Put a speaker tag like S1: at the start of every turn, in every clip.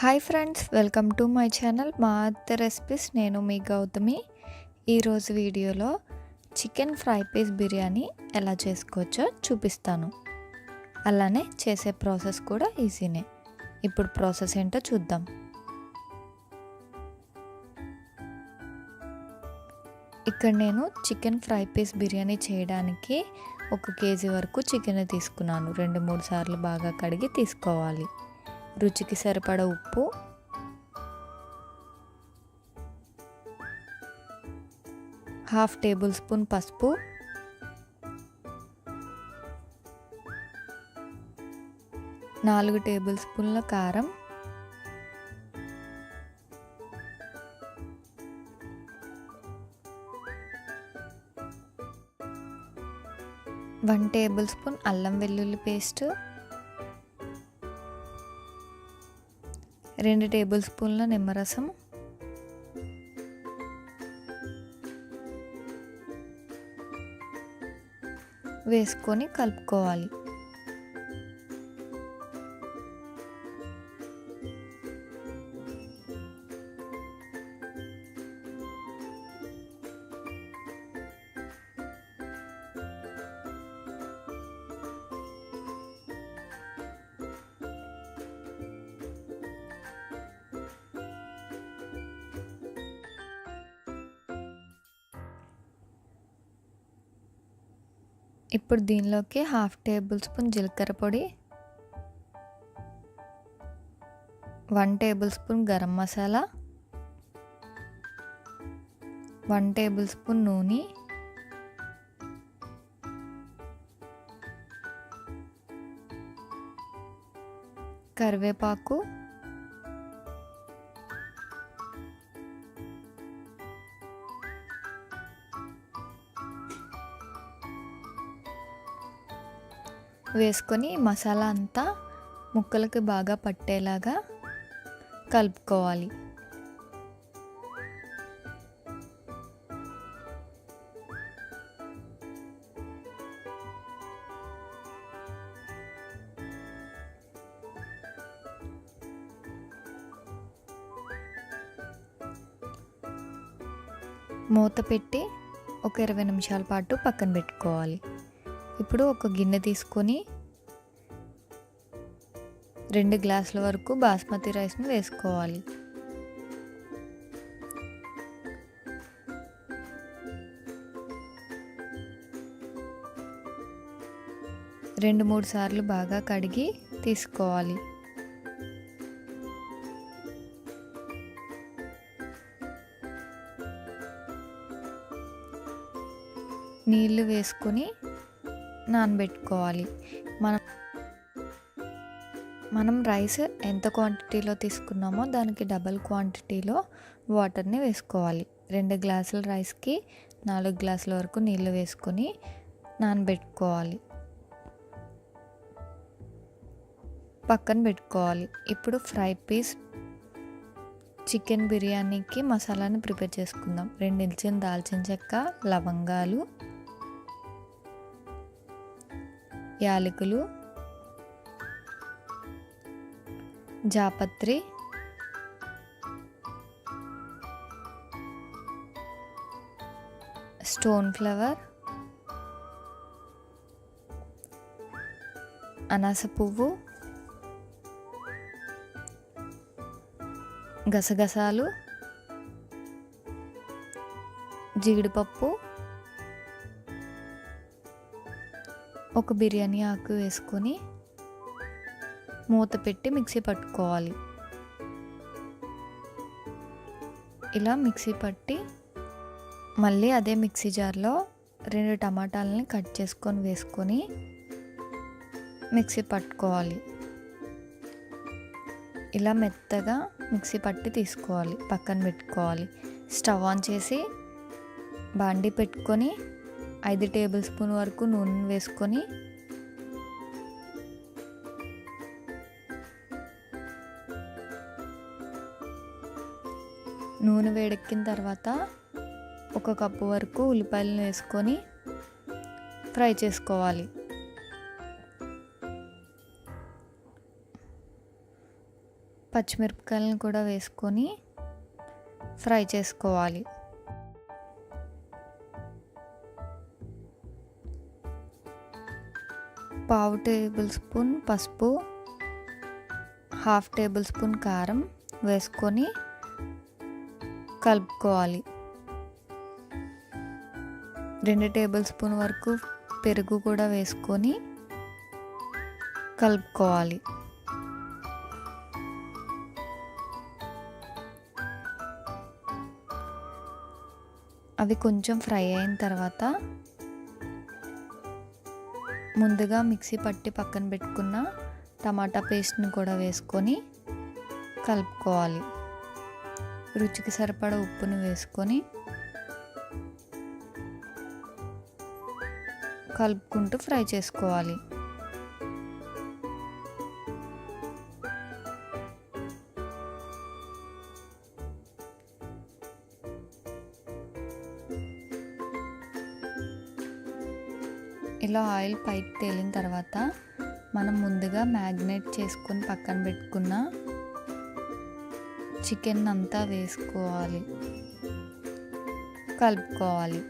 S1: Hi friends welcome to my channel మా అత్త recipes నేను మీ గౌతమి. ఈరోజు వీడియోలో చికెన్ ఫ్రై పీస్ బిర్యానీ ఎలా చేసుకోవచ్చో చూపిస్తాను. అలానే చేసే ప్రాసెస్ కూడా ఈజీనే. ఇప్పుడు ప్రాసెస్ ఏంటో చూద్దాం. ఇక్కడ నేను చికెన్ ఫ్రై పీస్ బిర్యానీ చేయడానికి ఒక కేజీ వరకు చికెన్ తీసుకున్నాను. రెండు మూడు సార్లు బాగా కడిగి తీసుకోవాలి. రుచికి సరిపడ ఉప్పు. హాఫ్ టేబుల్ స్పూన్ పసుపు. నాలుగు టేబుల్ స్పూన్ల కారం. వన్ టేబుల్ స్పూన్ అల్లం వెల్లుల్లి పేస్ట్. రెండు టేబుల్ స్పూన్ల నిమ్మరసం. వేసుకొని కలుపుకోవాలి. ఇప్పుడు దీనిలోకి హాఫ్ టేబుల్ స్పూన్ జీలకర్ర పొడి one tablespoon garam masala one tablespoon నూనె కరివేపాకు వేసుకొని మసాలా అంతా ముక్కలకి బాగా పట్టేలాగా కలుపుకోవాలి. మూత పెట్టి ఒక ఇరవై నిమిషాల పాటు పక్కన పెట్టుకోవాలి. ఇప్పుడు ఒక గిన్నె తీసుకొని రెండు గ్లాసుల వరకు బాస్మతి రైస్ని వేసుకోవాలి. రెండు మూడు సార్లు బాగా కడిగి తీసుకోవాలి. నీళ్ళు వేసుకొని నానబెట్టుకోవాలి. మనం మనం రైస్ ఎంత క్వాంటిటీలో తీసుకున్నామో దానికి డబల్ క్వాంటిటీలో వాటర్ని వేసుకోవాలి. రెండు గ్లాసుల రైస్కి నాలుగు గ్లాసుల వరకు నీళ్ళు వేసుకొని నానబెట్టుకోవాలి. పక్కన పెట్టుకోవాలి. ఇప్పుడు ఫ్రై పీస్ చికెన్ బిర్యానీకి మసాలాని ప్రిపేర్ చేసుకుందాం. రెండు ఇంచిన దాల్చిన చెక్క లవంగాలు యాలకులు జాపత్రి స్టోన్ ఫ్లవర్ అనాస పువ్వు గసగసాలు జీడిపప్పు ఒక బిర్యానీ ఆకు వేసుకొని మూత పెట్టి మిక్సీ పట్టుకోవాలి. ఇలా మిక్సీ పట్టి మళ్ళీ అదే మిక్సీ జార్లో రెండు టమాటాలని కట్ చేసుకొని వేసుకొని మిక్సీ పట్టుకోవాలి. ఇలా మెత్తగా మిక్సీ పట్టి తీసుకోవాలి పక్కన పెట్టుకోవాలి. స్టవ్ ఆన్ చేసి బాండి పెట్టుకొని ఐదు టేబుల్ స్పూన్ వరకు నూనె వేసుకొని నూనె వేడెక్కిన తర్వాత ఒక కప్పు వరకు ఉల్లిపాయలను వేసుకొని ఫ్రై చేసుకోవాలి. పచ్చిమిరపకాయలను కూడా వేసుకొని ఫ్రై చేసుకోవాలి. పావు టేబుల్ స్పూన్ పసుపు హాఫ్ టేబుల్ స్పూన్ కారం వేసుకొని కలుపుకోవాలి. రెండు టేబుల్ స్పూన్ వరకు పెరుగు కూడా వేసుకొని కలుపుకోవాలి. అవి కొంచెం ఫ్రై అయిన తర్వాత ముందుగా మిక్సీ పట్టి పక్కన పెట్టుకున్న టమాటా పేస్ట్ని కూడా వేసుకొని కలుపుకోవాలి. రుచికి సరిపడ ఉప్పుని వేసుకొని కలుపుకుంటూ ఫ్రై చేసుకోవాలి. ఇలా ఆయిల్ పైకి తేలిన తర్వాత మనం ముందుగా మ్యాగ్నేట్ చేసుకొని పక్కన పెట్టుకున్న చికెన్ అంతా వేసుకోవాలి. కలుపుకోవాలి.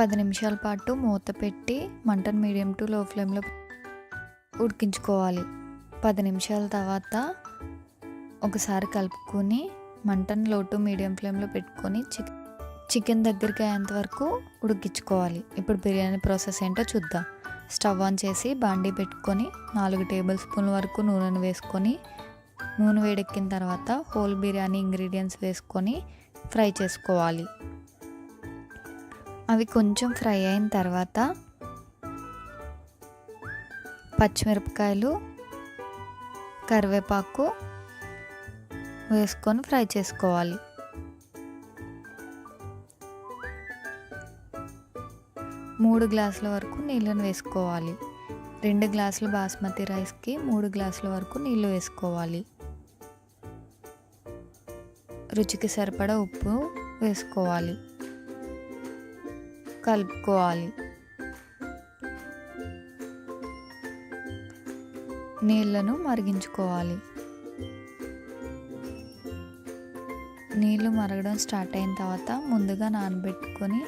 S1: పది నిమిషాల పాటు మూత పెట్టి మంటను మీడియం టు లో ఫ్లేమ్లో ఉడికించుకోవాలి. పది నిమిషాల తర్వాత ఒకసారి కలుపుకొని మంటను లో టు మీడియం ఫ్లేమ్లో పెట్టుకొని చికెన్ చికెన్ దగ్గరికి అయ్యేంత వరకు ఉడికించుకోవాలి. ఇప్పుడు బిర్యానీ ప్రాసెస్ ఏంటో చూద్దాం. స్టవ్ ఆన్ చేసి బాండీ పెట్టుకొని నాలుగు టేబుల్ స్పూన్ల వరకు నూనెను వేసుకొని నూనె వేడెక్కిన తర్వాత హోల్ బిర్యానీ ఇంగ్రీడియంట్స్ వేసుకొని ఫ్రై చేసుకోవాలి. అవి కొంచెం ఫ్రై అయిన తర్వాత పచ్చిమిరపకాయలు కరివేపాకు వేసుకొని ఫ్రై చేసుకోవాలి. మూడు గ్లాసుల వరకు నీళ్ళను వేసుకోవాలి. రెండు గ్లాసులు బాస్మతి రైస్కి మూడు గ్లాసుల వరకు నీళ్ళు వేసుకోవాలి. రుచికి సరిపడా ఉప్పు వేసుకోవాలి. కలుపుకోవాలి. నీళ్ళను మరిగించుకోవాలి. నీళ్ళు మరగడం స్టార్ట్ అయిన తర్వాత ముందుగా నానబెట్టుకొని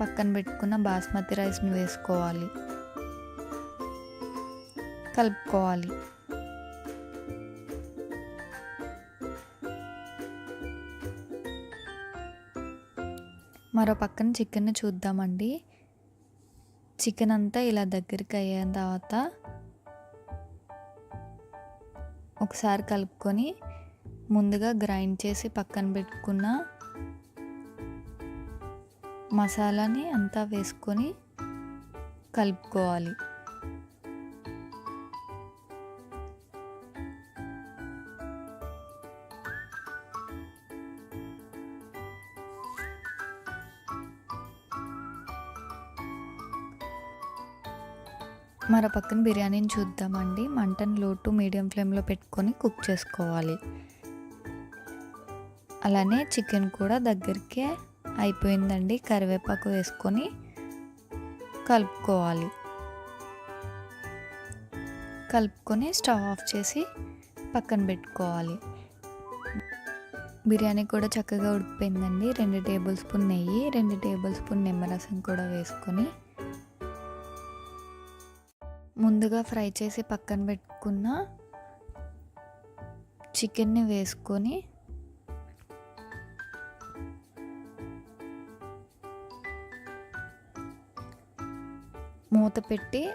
S1: పక్కన పెట్టుకున్న బాస్మతి రైస్ని వేసుకోవాలి. కలుపుకోవాలి. మరో పక్కన చికెన్ చూద్దామండి. చికెన్ అంతా ఇలా దగ్గరికి అయిన తర్వాత ఒకసారి కలుపుకొని ముందుగా గ్రైండ్ చేసి పక్కన పెట్టుకున్న మసాలాని అంతా వేసుకొని కలుపుకోవాలి. మరో పక్కన బిర్యానీని చూద్దామండి. మంటను లో టు మీడియం ఫ్లేమ్లో పెట్టుకొని కుక్ చేసుకోవాలి. అలానే చికెన్ కూడా దగ్గరికే అయిపోయిందండి. కరివేపాకు వేసుకొని కలుపుకోవాలి. కలుపుకొని స్టవ్ ఆఫ్ చేసి పక్కన పెట్టుకోవాలి. బిర్యానీ కూడా చక్కగా ఉడికిపోయిందండి. రెండు టేబుల్ స్పూన్ నెయ్యి రెండు టేబుల్ స్పూన్ నిమ్మరసం కూడా వేసుకొని ముందుగా ఫ్రై చేసి పక్కన పెట్టుకున్న చికెన్ని వేసుకొని మూత పెట్టి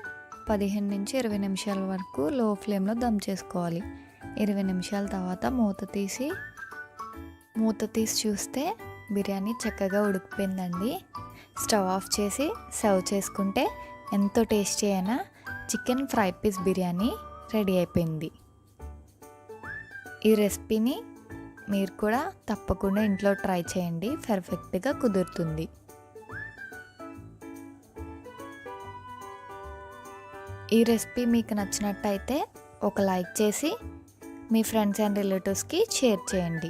S1: పదిహేను నుంచి ఇరవై నిమిషాల వరకు లో ఫ్లేమ్లో దమ్ చేసుకోవాలి. ఇరవై నిమిషాల తర్వాత మూత తీసి మూత తీసి చూస్తే బిర్యానీ చక్కగా ఉడికిపోయిందండి. స్టవ్ ఆఫ్ చేసి సర్వ్ చేసుకుంటే ఎంతో టేస్టీ అయినా chicken fry piece biryani ready అయిపోయింది. ఈ రెసిపీని మీరు కూడా తప్పకుండా ఇంట్లో ట్రై చేయండి పర్ఫెక్ట్గా కుదురుతుంది. ఈ రెసిపీ మీకు నచ్చినట్టయితే ఒక లైక్ చేసి మీ ఫ్రెండ్స్ అండ్ రిలేటివ్స్కి షేర్ చేయండి.